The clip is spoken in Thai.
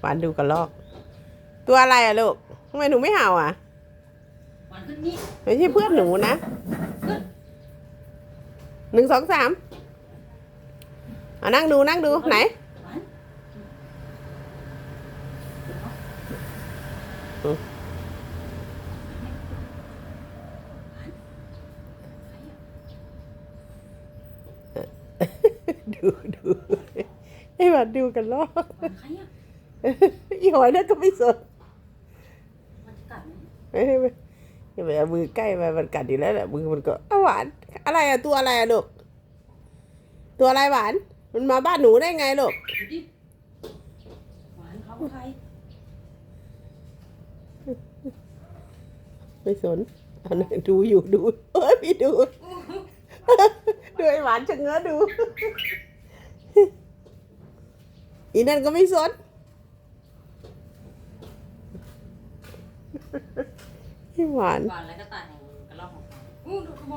หวานดูกระลอก ตัวอะไรอะลูกทำไมหนูไม่เห่าอะหวานขึ้นนี่ไม่ใช่เพื่อนหนูนะหนึ่งสองสามเอานั่งดูนั่งดูไหนหวานดูดู ไอ้หวานดูกระลอกหวานใครอะอีหอยนั่นก็ไม่สนมันจะกัดไหมเอ้ยไม่อย่าไปเอามือใกล้ไปมันกัดอยู่แล้วแหละมือมันก็อ้าวหวาน อะไรอะตัวอะไรอะลูกตัวอะไรหวาน มันมาบ้านหนูได้ไงลูกดูดิหวานเขาเป็นใครไม่สนเอาหน่อยดูอยู่ดูเอ้ยพี่ดู ดูไอ้หวานชะเง้อดู อีนั่นก็ไม่สนไอ้หวานหวานแล้วก็ตายแห่งกระรอกของเขาอู้ดูขโมย